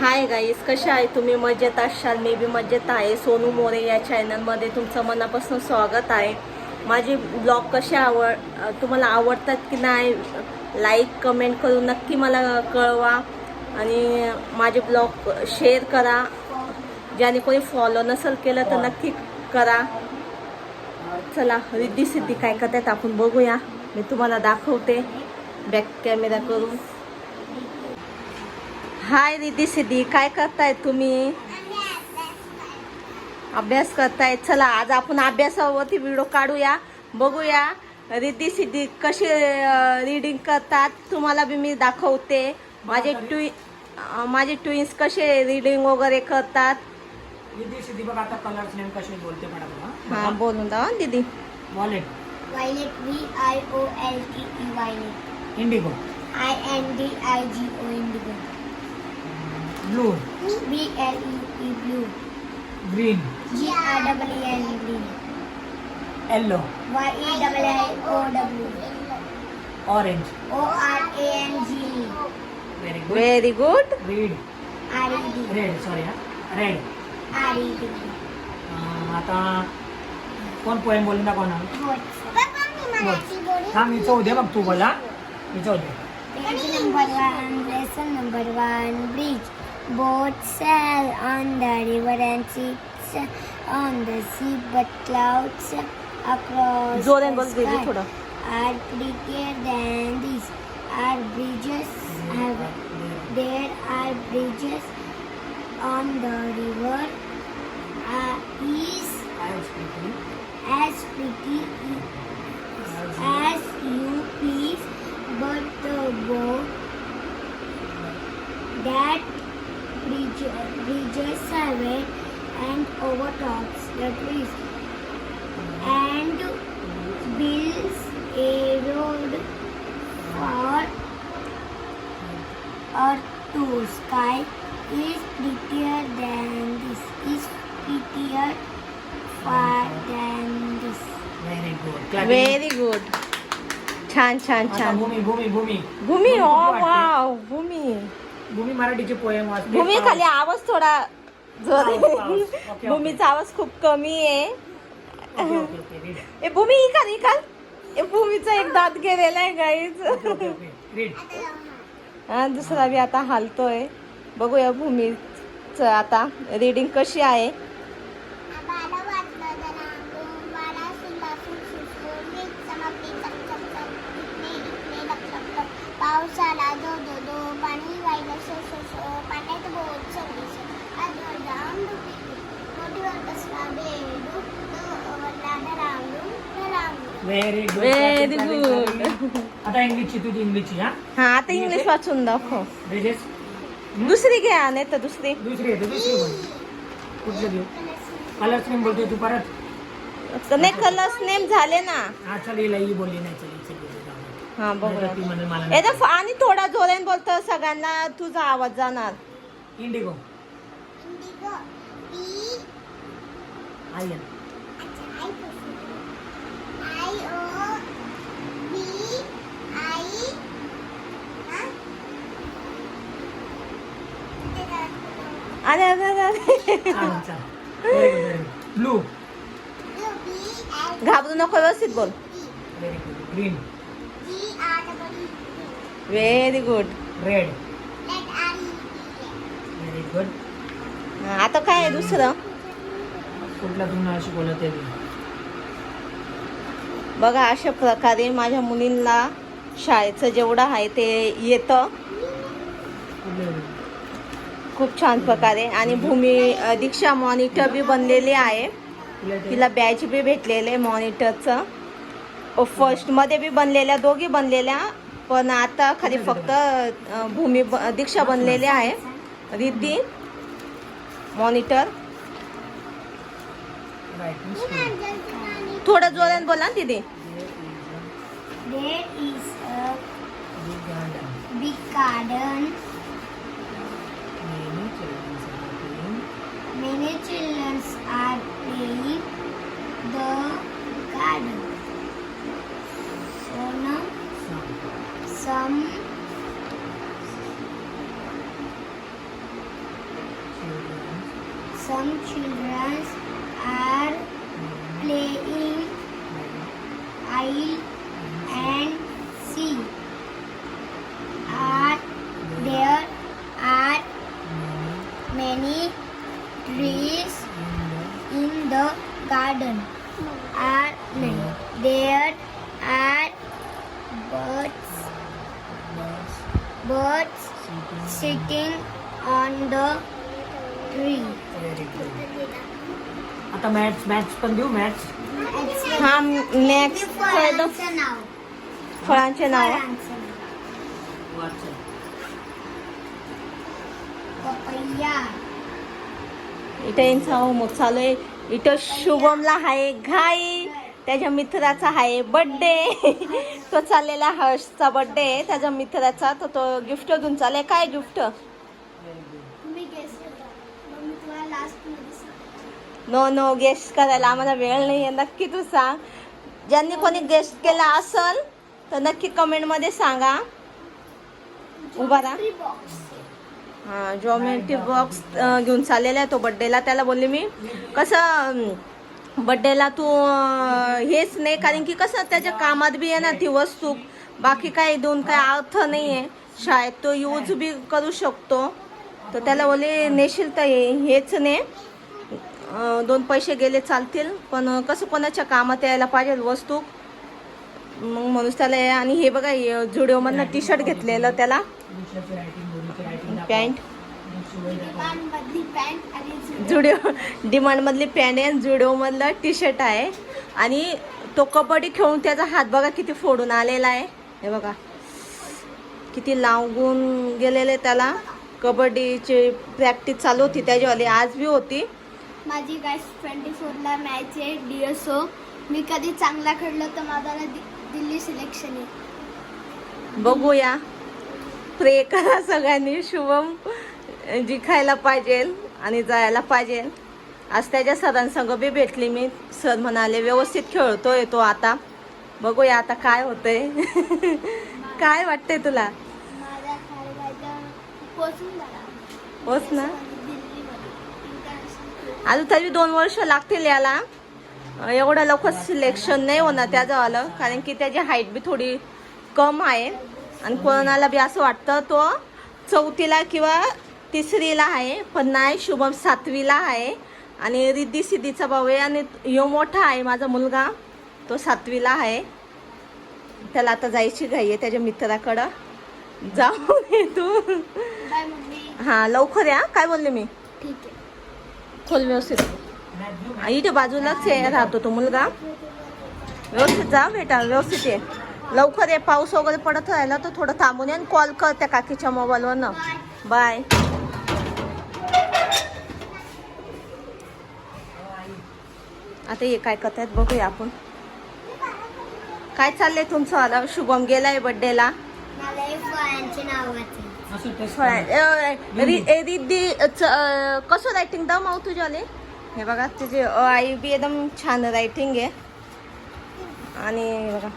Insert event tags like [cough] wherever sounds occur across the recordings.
Hi guys कशा आहे तुम्ही? मजेत असाल? मी बी मजेत आहे. सोनू मोरे या चॅनलमध्ये तुमचं मनापासून स्वागत आहे. माझे ब्लॉग कसे आवड तुम्हाला आवडतात की नाही? लाईक कमेंट करून नक्की मला कळवा. आणि माझे ब्लॉग शेअर करा. ज्याने कोणी फॉलो नसेल केलं तर नक्की करा. चला रिद्धी सिद्धी काय करतात आपण बघूया. मी तुम्हाला दाखवते. बॅक कॅमेरा करून. हाय रिद्धी सिद्धी काय करताय तुम्ही? अभ्यास करताय. चला आज आपण अभ्यासावरती व्हिडिओ काढूया. बघूया. रिद्धी सिद्धी कशी रीडिंग करतात तुम्हाला बी मी दाखवते. माझे ट्वी माझे ट्विन्स कसे रीडिंग वगैरे करतात. विधी सिद्धी बघ आता कलर्स नेम कसे बोलते मॅडम हा बोलून हं, दीदी. Violet Violet V I O L T E Violet indigo I N D I G O Indigo Blue. B L E E blue. Green. G R W L E green. Yellow. Y E W L O W. Orange. O R A N G Very good. Very good. Red. R E D. Red. Sorry हा. Red. R E D. Ah, kon? कोण poem बोलली itu कोणा थांब मी चौदे Itu तू बोला Number one, lesson number one, bridge. Boats sail on the river and ships on the sea, but clouds across the sky are prettier than these. Our bridges have there are bridges on the river uh, is as pretty as you please, but the boat that bridge, bridges have and overtops the trees and builds a road for earth to sky is prettier than this is prettier far than this very good very good छान छान छान भूमी भूमी भूमी भूमी कुठे ओ वाटते? Wow भूमी भूमी मराठीचे poem वाचते. भूमी खाली आवाज थोडा जोर. पाऊस, पाऊस. Okay, okay. भूमीचा आवाज खूप कमी आहे. Okay okay okay read. ए भूमी इकाल इकाल ए भूमीचा एक दात गेलेला आहे गाईच ओके ओके ओके. Read. हा दुसरा बी आता हालतोय. बघूया भूमीच आता रीडिंग कशी आहे. पावसाला दो दो पाण्यात बोट मोठीवर बसला बेडू व्हेरी गुड good. आता इंग्लिशची तुझी इंग्लिशची हा? हा आता इंग्लिश वाचून दाखव. दुसरी घ्या नाही तर दुसरी. दुसरी येते दुसरी बोल. कुठलं कलर्स नेम बोलतोय तू परत. नाही कलर्स नेम झाले ना. हा चल हिला ही बोलली नाही चल. आणि थोडा जोरेन बोलतो सगळ्यांना तुझा आवाज जाणार इंडिगो अरे अरे ब्लू घाबरू नको व्यवस्थित बोल green very good red very good आता काय आहे दुसरं? कुठला तुम्ही अशी बोलत आहे? बघा अशा प्रकारे माझ्या मुलींना शाळेचं जेवढं आहे ते येतं. खूप छान प्रकारे. आणि भूमी दीक्षा मॉनिटर बी बनलेली आहे. तुला बॅच बी भेटलेलं आहे फर्स्ट फर्स्टमध्ये बी बनलेल्या दोघी बनलेल्या पण आता खाली फक्त भूमी ब- दीक्षा बनलेली आहे. Riddhi monitor. Right, Miss Blue. थोडं जोरात बोला ना दीदी. The Are there are birds birds sitting on the tree? आता मॅथ्स मॅथ्स पण देऊ मॅथ्स हा नेक्स्ट फळांचं नाव फळांचे नाव फळांचं नाव वाचन पपैया इथे यांचा होमवर्क चालू आहे इथं शुभमला आहे घाई त्याच्या मित्राचा आहे बर्थडे [laughs] तो चाललेला हर्षचा बर्थडे आहे. त्याच्या मित्राचा तर तो गिफ्ट घेऊन चाललाय. काय गिफ्ट. नो नो गेस्ट करायला आम्हाला वेळ नाही आहे नक्की तू सांग. ज्यांनी कोणी गेस्ट केला असल तर नक्की कमेंटमध्ये सांगा. उभा राहा. हा जॉमेट्री बॉक्स घेऊन चाललेला आहे तो बड्डेला त्याला बोलले मी. कसं बड्डेला तू हेच नाही कारण की कसं त्याच्या कामात बी आहे ना ती वस्तू. बाकी काही देऊन काय अर्थ नाही आहे शाळेत तो यूज बी करू शकतो. तर त्याला बोलले नेशील तर हेच ने अं, दोन पैसे गेले चालतील पण कसं कोणाच्या कामात यायला पाहिजे वस्तू? मग म्हणून त्याला आणि हे बघा जुडिओमधनं टी शर्ट घेतलेलं त्याला. पॅन्ट जुडिओ डिमांडमधली पॅन्ट आहे जुडिओमधलं टी शर्ट आहे. आणि तो कबड्डी खेळून त्याचा हात बघा किती फोडून आलेला आहे. हे बघा. किती लावून गेलेले त्याला. कबड्डीची प्रॅक्टिस चालू होती त्याच्यावाली आज बी होती. माझी गाईस ट्वेंटी फोरला मॅच आहे डी एस ओ मी कधी चांगला खेळलो तर माझा दिल्ली सिलेक्शन आहे. बघूया. प्रे करा सगळ्यांनी शुभम जिंकायला पाहिजे आणि जायला पाहिजे. आज त्याच्या सरांसंग बी भेटली मी. सर म्हणाले व्यवस्थित खेळतोय तो आता. बघूया आता काय होतंय. [laughs] काय वाटतंय तुला? होच ना. अजून तरी दोन वर्ष लागतील याला. एवढं लवकर सिलेक्शन नाही होणार त्याचं आलं कारण की त्याची हाईट बी थोडी कम आहे. आणि कोणाला बी असं वाटतं तो चौथीला किंवा तिसरीला आहे पण नाही शुभम सातवीला आहे. आणि रिद्धी सिद्धीचा भाऊ आहे आणि यो मोठा आहे माझा मुलगा तो सातवीला आहे. त्याला आता जायची घाई आहे त्याच्या मित्राकडं. जाऊन ये तू. हां लवकर या. काय बोलले मी? ठीक आहे. खोल व्यवस्थित. इथे बाजूलाच राहतो तो मुलगा. व्यवस्थित जा बेटा व्यवस्थित ये. लवकर ये पाऊस वगैरे पडत राहिला तर थोडं थांबून ये आणि कॉल कर त्या काकीच्या मोबाईलवरनं. बाय. आता हे काय करतायत बघूया आपण. काय चाललंय तुमचं? आलं शुभम गेलाय बड्डेला हे रिद्धी कसं रायटिंग दा माऊ तुझ्याले. हे बघा तुझे अ आई बी एकदम छान रायटिंग आहे. आणि हे बघा.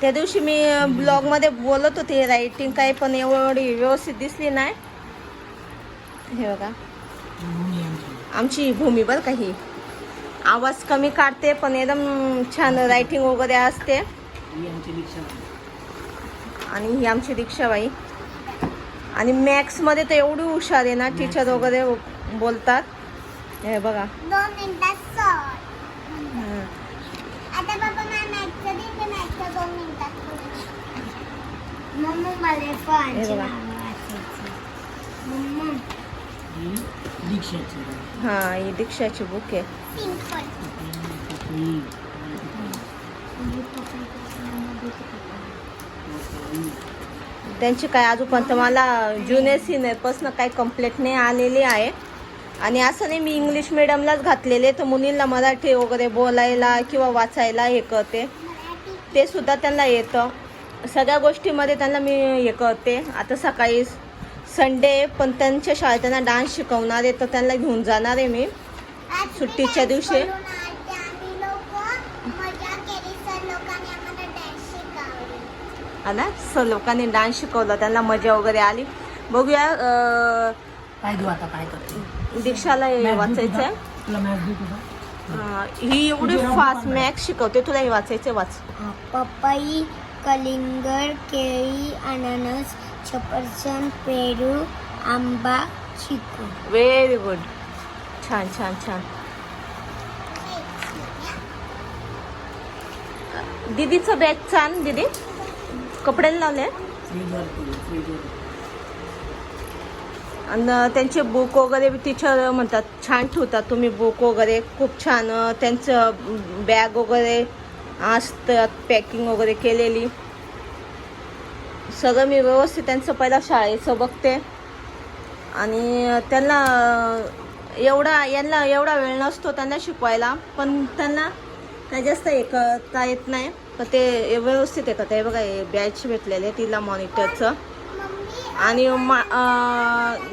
त्या दिवशी मी ब्लॉगमध्ये बोलत होते रायटिंग काय पण एवढी व्यवस्थित दिसली नाही. हे बघा. आमची भूमी बरं का ही. आवाज कमी काढते पण एकदम छान रायटिंग वगैरे असते. आणि ही आमची दीक्षाबाई आणि मॅथ्समध्ये तर एवढी हुशार आहे ना टीचर वगैरे बोलतात. हे बघा. दोन मिनिटात सर हं. आता बाबा मला मॅथचं दे मी मॅथचं दोन मिनिटात मम्मा मला हे फळांचे बघा. नाव वाचायचे मम्मा ही हा ही दीक्षाची बुक आहे. त्यांची काय अजूनपर्यंत मला ज्युनियर सिनियरपासून काही कंप्लेंट नाही आलेली आहे. आणि असं नाही मी इंग्लिश मिडियमलाच घातलेले तर मुलींना मराठी वगैरे बोलायला किंवा वाचायला हे करते. ते सुद्धा त्यांना येतं. सगळ्या गोष्टीमध्ये त्यांना मी हे करते. आता सकाळी संडे पण त्यांच्या शाळेत त्यांना डान्स शिकवणार आहे तर त्यांना घेऊन जाणार आहे मी. सुट्टीच्या दिवशी? केली सर लोकांनी डान्स शिकवला त्यांना मजा वगैरे आली. बघूया काय आता काय दीक्षाला हे वाचायचं? आहे हा, ही एवढी फास्ट मॅक्स शिकवते तुला हे वाचायचं वाच. पपई कलिंगड केळी अननस सफरचंद पेरू आंबा चिकू व्हेरी गुड छान छान छान दीदीचं बॅग छान दीदी. कपड्याला लावले. आणि त्यांचे बुक वगैरे टीचर म्हणतात छान ठेवतात तुम्ही बुक वगैरे. खूप छान त्यांचं बॅग वगैरे असतात पॅकिंग वगैरे केलेली. सगळं मी व्यवस्थित त्यांचं पहिला शाळेचं बघते. आणि त्यांना एवढा यांना एवढा वेळ नसतो त्यांना शिकवायला पण त्यांना काय जास्त हे करता येत नाही. पण ते व्यवस्थित आहे बघा हे बॅच भेटलेले तिला मॉनिटरचं आणि मा-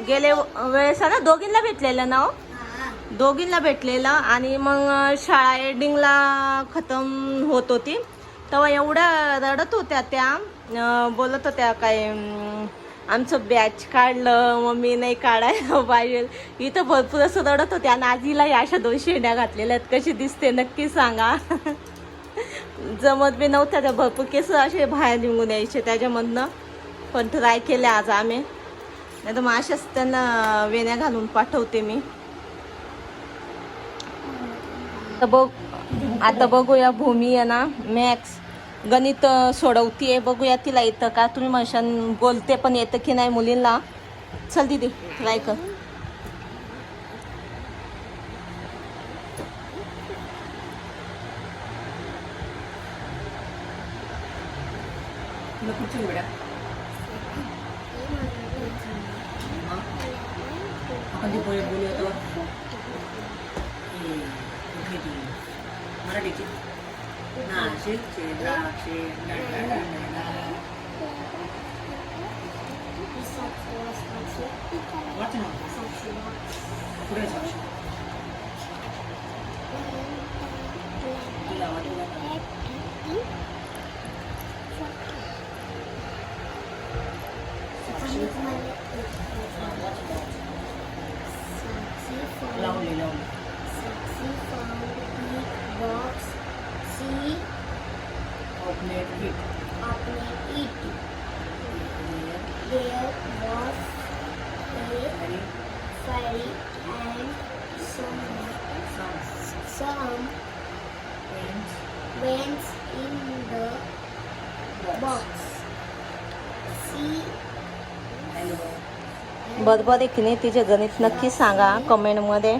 गेले वेळेस ना दोघींना भेटलेलं ना हो? दोघींना भेटलेलं आणि मग शाळा एडिंगला खतम होत होती. तेव्हा एवढ्या रडत होत्या त्या. बोलत होत्या काय आमचं बॅच काढलं मम्मी नाही काढायला पाहिजे. इथं भरपूर असं रडत होते आणि आजीला या अशा दोन शेंड्या घातलेल्या आहेत. कशी दिसते नक्की सांगा. जमत बी नव्हत्या त्या भरपूर केस असे बाहेर निघून यायचे त्याच्यामधनं. पण ट्राय केले आज आम्ही. नाही तर मग अशाच त्यांना वेण्या घालून पाठवते मी. तर बघ आता बघूया भूमी आहे ना मॅक्स गणित सोडवतीये बघूया तिला येतं का? तुम्ही म्हणशान बोलते पण येतं की नाही मुलींना? चल दिदी ट्राय कर. तुला वाच ना. पुढे साक्षी. तुला वाटलं बरोबर आहे की नाही तिचे गणित नक्की सांगा कमेंटमध्ये.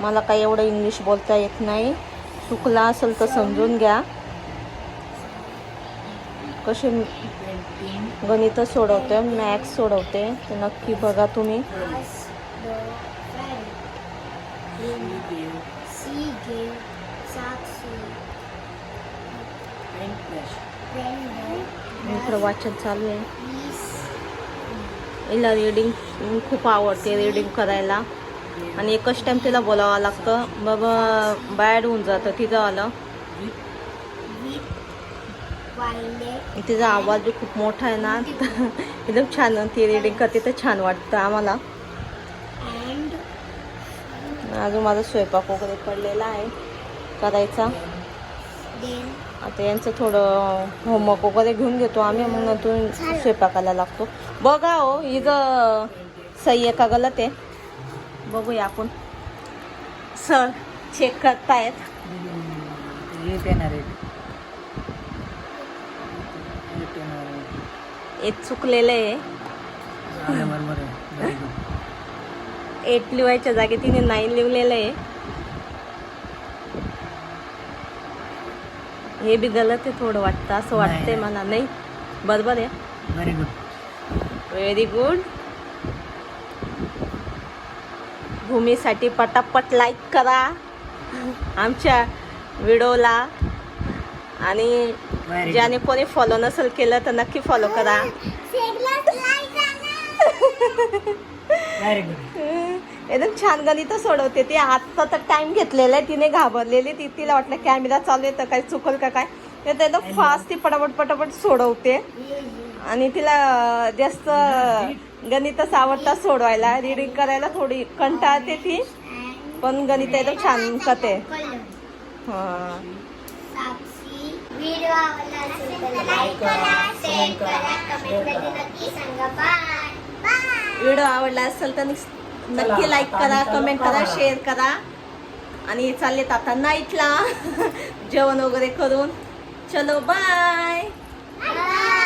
मला काही एवढं इंग्लिश बोलता येत नाही. चुकला असेल तर समजून घ्या. कसे गणित सोडवते मॅथ्स सोडवते ते नक्की बघा तुम्ही. इकडं वाचन चालू आहे. हिला रीडिंग खूप आवडते रीडिंग करायला. आणि एकच टाइम तिला बोलावं लागतं. बाबा बॅड होऊन जातं तिचं आलं. तिचा आवाज बी खूप मोठा आहे ना. [laughs] एकदम छान ती रीडिंग करते तर छान वाटतं आम्हाला. अजून माझा स्वयंपाक वगैरे पडलेला आहे करायचा. आता यांचं थोडं होमवर्क वगैरे घेऊन घेतो आम्ही मग नंतर स्वयंपाकाला लागतो. बघा हो हिचं सही आहे का गलत आहे. बघूया आपण. सर चेक करतायत. एक चुकलेलं आहे. [laughs] एट लिवायच्या जागी तिने नाईन लिहिलेलं आहे. हे बी गलत आहे थोडं वाटतं असं वाटतंय. मला. नाही. बरोबर आहे. व्हेरी गुड व्हेरी गुड भूमीसाठी पटापट लाईक करा. आमच्या व्हिडिओला. आणि ज्याने कोणी फॉलो नसेल केलं तर नक्की फॉलो करा. व्हेरी गुड [laughs] एकदम छान गणित सोडवते. ती आत्ता तर टाइम घेतलेला आहे. तिने घाबरलेली ती तिला वाटलं कॅमेरा चालू आहे तर काय चुकल का काय? ते तर एकदम फास्ट ती पटापट पटापट सोडवते. आणि तिला जास्त गणितच आवडतात सोडवायला. रिडिंग करायला थोडी कंटाळते ती. पण गणित एकदम छान करते. हा. व्हिडिओ आवडला असेल तर लाईक करा शेअर करा कमेंटमध्ये नक्की सांगा. बाय बाय व्हिडिओ आवडला असेल तर नक्की लाईक करा कमेंट करा शेअर करा. आणि चाललेत आता नाईटला [laughs] जेवण वगैरे करून. चलो बाय बाय